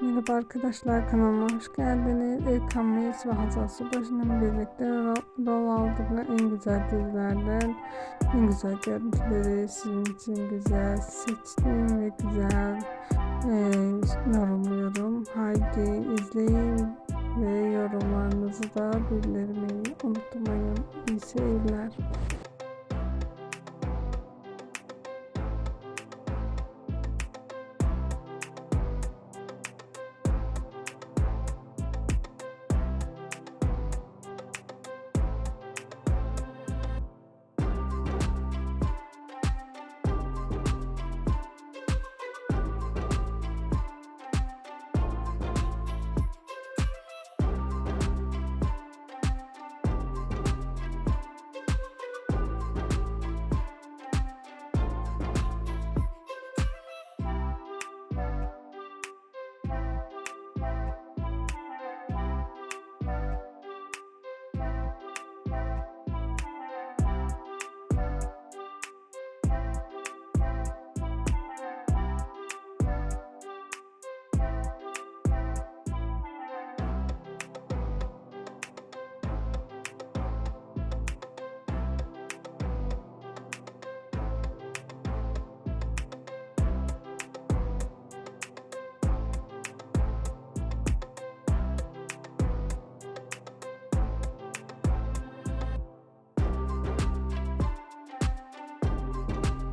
Merhaba arkadaşlar kanalıma hoş geldiniz. Erkan Meyiz ve Hazal Subaşı'nın birlikte rol aldığı en güzel dizilerden en güzel görüntüleri sizin için güzel seçtim ve güzel e, yorumluyorum. Haydi izleyin ve yorumlarınızı da bildirmeyi unutmayın. İyi seyirler.